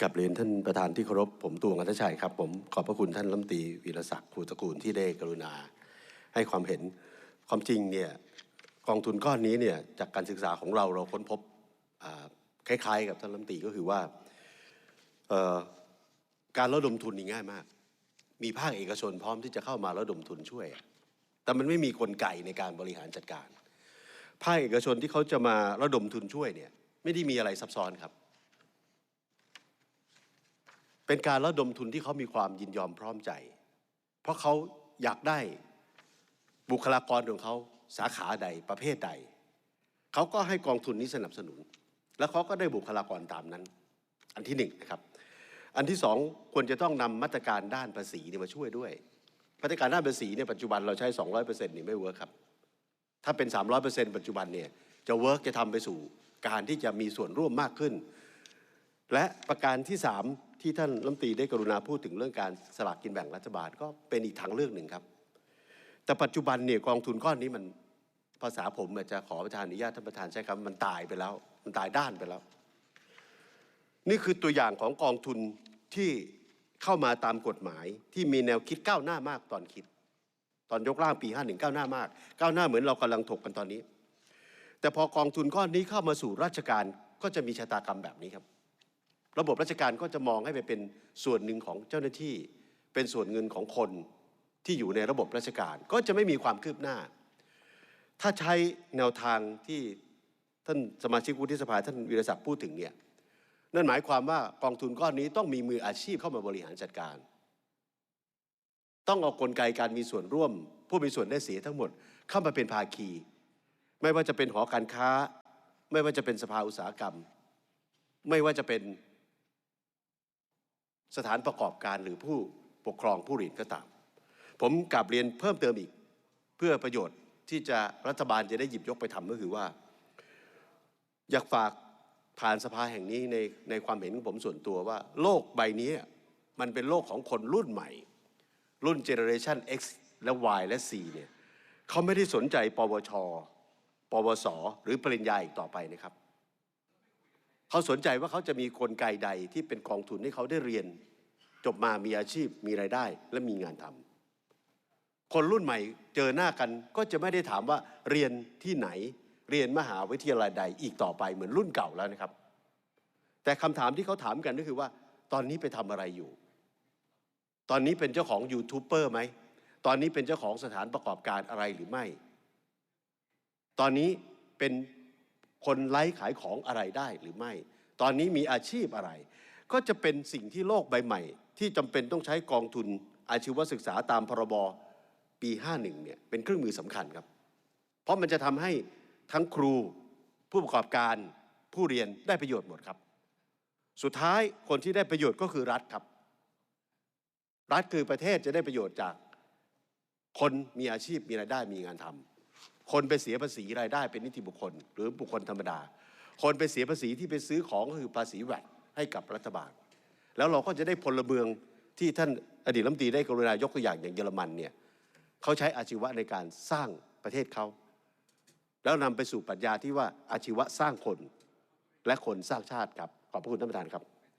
กับเรียนท่านประธานที่เคารพผมตวงอัธชัยครับ ผมขอบพระคุณท่านรัฐมตีวีรศักดิ์ภูตระกูลที่ได้กรุณา ให้ความเห็นความจริงเนี่ยกองทุนก้อนนี้เนี่ยจากการศึกษาของเราเราค้นพบคล้ายๆ กับท่านรัฐมตีก็คือว่าการระดมทุนนี่ง่ายมาก มีภาคเอกชนพร้อมที่จะเข้ามาระดมทุนช่วย แต่มันไม่มีกลไกในการบริหารจัดการ ภาคเอกชนที่เขาจะมาระดมทุนช่วยเนี่ยไม่ได้มีอะไรซับซ้อนครับ เป็นการระดมทุนที่เขามีความยินยอมพร้อมใจ เพราะเขาอยากได้บุคลากรของเขาสาขาใดประเภทใด เขาก็ให้กองทุนนี้สนับสนุน แล้วเขาก็ได้บุคลากรตามนั้น อันที่หนึ่งนะครับ อันที่สองควรจะต้องนำมาตรการด้านภาษีเนี่ยมาช่วยด้วยมาตรการด้านภาษีเนี่ยปัจจุบันเราใช้ 200%นี่ไม่เวิร์คครับ ถ้าเป็น 300%ปัจจุบันเนี่ยจะเวิร์กจะทำไปสู่การที่จะมีส่วนร่วมมากขึ้น และประการที่ 3 ที่ท่านรัฐมตีได้กรุณาพูดถึงเรื่องการสลากกินแบ่งรัฐบาลก็เป็นอีกทางเลือกหนึ่งครับ แต่ปัจจุบันเนี่ยกองทุนก้อนนี้มันภาษาผมอาจจะขอประธานอนุญาตท่านประธานใช้คำมันตายไปแล้ว มันตายด้านไปแล้ว นี่คือตัวอย่างของกองทุนที่เข้ามาตามกฎหมายที่มีแนวคิดก้าวหน้ามากตอนคิด ตอนยกร่างปี 51ก้าวหน้ามากก้าวหน้าเหมือนเรากำลังถกกันตอนนี้ แต่พอกองทุนก้อนนี้เข้ามาสู่ราชการก็จะมีชะตากรรมแบบนี้ครับ ระบบราชการก็จะมองให้ไปเป็นส่วนหนึ่งของเจ้าหน้าที่ เป็นส่วนเงินของคนที่อยู่ในระบบราชการ ก็จะไม่มีความคืบหน้า ถ้าใช้แนวทางที่ท่านสมาชิกวุฒิสภาท่านวีรศักดิ์พูดถึงเนี่ยนั่นหมายความว่ากองทุนก้อนนี้ต้องมีมืออาชีพเข้ามาบริหารจัดการ ต้องเอากลไกการมีส่วนร่วม ผู้มีส่วนได้เสียทั้งหมดเข้ามาเป็นภาคี ไม่ว่าจะเป็นหอการค้า ไม่ว่าจะเป็นสภาอุตสาหกรรม ไม่ว่าจะเป็น สถานประกอบการหรือผู้ปกครองผู้เรียนก็ตาม ผมกลับเรียนเพิ่มเติมอีก เพื่อประโยชน์ที่จะรัฐบาลจะได้หยิบยกไปทำก็คือว่า อยากฝากผ่านสภาแห่งนี้ในในความเห็นของผมส่วนตัวว่า โลกใบนี้มันเป็นโลกของคนรุ่นใหม่ รุ่นเจเนอเรชัน X และ Y และ C เนี่ยเขาไม่ได้สนใจ ปวช ปวส หรือปริญญาอีกต่อไปนะครับ เขาสนใจว่าเขาจะมีกลไกใดที่เป็นกองทุนให้เขาได้เรียน จบมามีอาชีพมีไรายได้ และมีงานทำคนรุ่นใหม่เจอหน้ากันก็จะไม่ได้ถามว่าเรียนที่ไหนเรียนมหาวิทยาลัยใดอีกต่อไปเหมือนรุ่นเก่าแล้วนะครับ แต่คำถามที่เขาถามกันก็คือว่า ตอนนี้ไปทำอะไรอยู่ ตอนนี้เป็นเจ้าของยูทูบเบอร์ไหมตอนนี้เป็นเจ้าของสถานประกอบการอะไรหรือไม่ ตอนนี้เป็น คนไลฟ์ขายของอะไรได้หรือไม่ ตอนนี้มีอาชีพอะไร ก็จะเป็นสิ่งที่โลกใบใหม่ ที่จำเป็นต้องใช้กองทุนอาชีวศึกษาตามพรบปี 51 เนี่ยเป็นเครื่องมือสำคัญครับ เพราะมันจะทำให้ทั้งครูผู้ประกอบการผู้เรียนได้ประโยชน์หมดครับ สุดท้ายคนที่ได้ประโยชน์ก็คือรัฐครับ รัฐคือประเทศจะได้ประโยชน์จาก คนมีอาชีพมีรายได้มีงานทำ คนไปเสียภาษีรายได้เป็นนิติบุคคล หรือบุคคลธรรมดา คนไปเสียภาษีที่ไปซื้อของก็คือภาษีแวดให้กับรัฐบาล แล้วเราก็จะได้พลเมืองที่ท่านอดีตรัฐมนตรีได้กรุณายกตัวอย่างอย่างเยอรมันเนี่ยเขาใช้อาชีวะในการสร้างประเทศเขาแล้วนำไปสู่ปรัชญาที่ว่าอาชีวะสร้างคนและคนสร้างชาติครับ ขอบพระคุณท่านประธานครับ